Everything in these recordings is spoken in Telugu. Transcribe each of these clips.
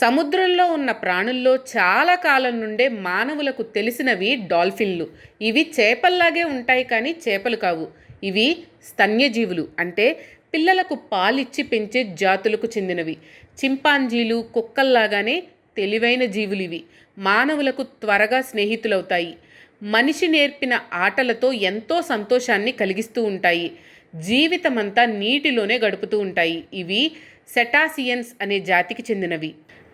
సముద్రంలో ఉన్న ప్రాణుల్లో చాలా కాలం నుండే మానవులకు తెలిసినవి డాల్ఫిన్లు. ఇవి చేపల్లాగే ఉంటాయి కానీ చేపలు కావు. ఇవి స్తన్యజీవులు అంటే పిల్లలకు పాలిచ్చి పెంచే జాతులకు చెందినవి. చింపాంజీలు కుక్కల్లాగానే తెలివైన జీవులు ఇవి మానవులకు త్వరగా స్నేహితులవుతాయి. మనిషి నేర్పిన ఆటలతో ఎంతో సంతోషాన్ని కలిగిస్తూ ఉంటాయి. జీవితమంతా నీటిలోనే గడుపుతూ ఉంటాయి. ఇవి సెటాసియన్స్ అనే జాతికి చెందినవి.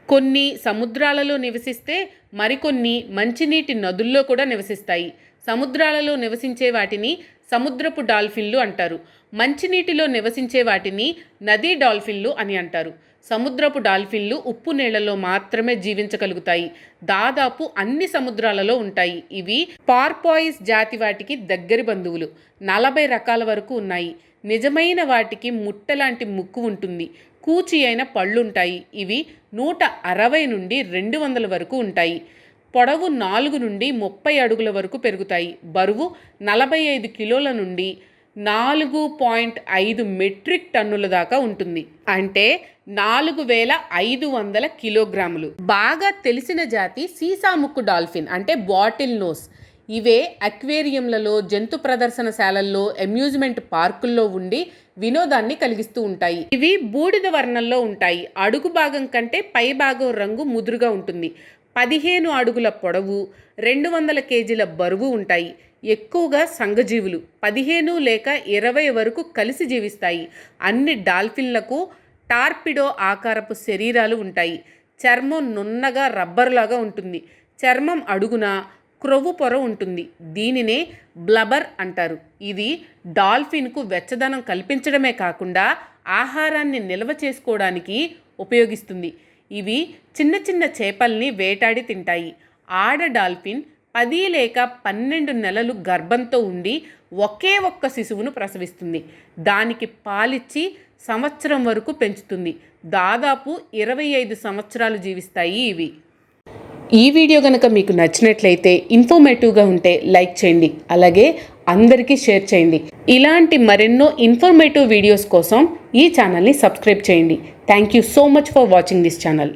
కొన్ని సముద్రాలలో నివసిస్తే మరికొన్ని మంచినీటి నదుల్లో కూడా నివసిస్తాయి. సముద్రాలలో నివసించే వాటిని సముద్రపు డాల్ఫిన్లు అంటారు. మంచినీటిలో నివసించే వాటిని నదీ డాల్ఫిన్లు అని అంటారు. సముద్రపు డాల్ఫిన్లు ఉప్పు నీళ్ళలో మాత్రమే జీవించగలుగుతాయి. దాదాపు అన్ని సముద్రాలలో ఉంటాయి. ఇవి పార్పాయిస్ జాతి వాటికి దగ్గరి బంధువులు. నలభై రకాల వరకు ఉన్నాయి. నిజమైన వాటికి ముట్టలాంటి ముక్కు ఉంటుంది. కూచి అయిన పళ్ళుంటాయి ఇవి నూట అరవై నుండి రెండు వందల వరకు ఉంటాయి. పొడవు నాలుగు నుండి ముప్పై అడుగుల వరకు పెరుగుతాయి. బరువు నలభై ఐదు కిలోల నుండి నాలుగు పాయింట్ ఐదు మెట్రిక్ టన్నుల దాకా ఉంటుంది. అంటే నాలుగు వేల ఐదు వందల కిలోగ్రాములు. బాగా తెలిసిన జాతి సీసాముక్కు డాల్ఫిన్ అంటే బాటిల్ నోస్. ఇవే అక్వేరియంలలో జంతు ప్రదర్శనశాలల్లో అమ్యూజ్మెంట్ పార్కుల్లో ఉండి వినోదాన్ని కలిగిస్తూ ఉంటాయి. ఇవి బూడిద వర్ణంలో ఉంటాయి. అడుగు భాగం కంటే పై భాగం రంగు ముదురుగా ఉంటుంది. పదిహేను అడుగుల పొడవు రెండు వందల కేజీల బరువు ఉంటాయి. ఎక్కువగా సంఘజీవులు పదిహేను లేక ఇరవై వరకు కలిసి జీవిస్తాయి. అన్ని డాల్ఫిన్లకు టార్పిడో ఆకారపు శరీరాలు ఉంటాయి. చర్మం నున్నగా రబ్బర్లాగా ఉంటుంది. చర్మం అడుగున క్రొవ్వు పొర ఉంటుంది. దీనినే బ్లబర్ అంటారు. ఇది డాల్ఫిన్కు వెచ్చదనం కల్పించడమే కాకుండా ఆహారాన్ని నిల్వ చేసుకోవడానికి ఉపయోగిస్తుంది. ఇవి చిన్న చిన్న చేపల్ని వేటాడి తింటాయి. ఆడ డాల్ఫిన్ పది లేక పన్నెండు నెలలు గర్భంతో ఉండి ఒకే ఒక్క శిశువును ప్రసవిస్తుంది. దానికి పాలిచ్చి సంవత్సరం వరకు పెంచుతుంది. దాదాపు ఇరవై ఐదు సంవత్సరాలు జీవిస్తాయి ఇవి. ఈ వీడియో కనుక మీకు నచ్చినట్లయితే ఇన్ఫర్మేటివ్గా ఉంటే లైక్ చేయండి. అలాగే అందరికీ షేర్ చేయండి. ఇలాంటి మరెన్నో ఇన్ఫర్మేటివ్ వీడియోస్ కోసం ఈ ఛానల్ని సబ్స్క్రైబ్ చేయండి. Thank you so much for watching this channel.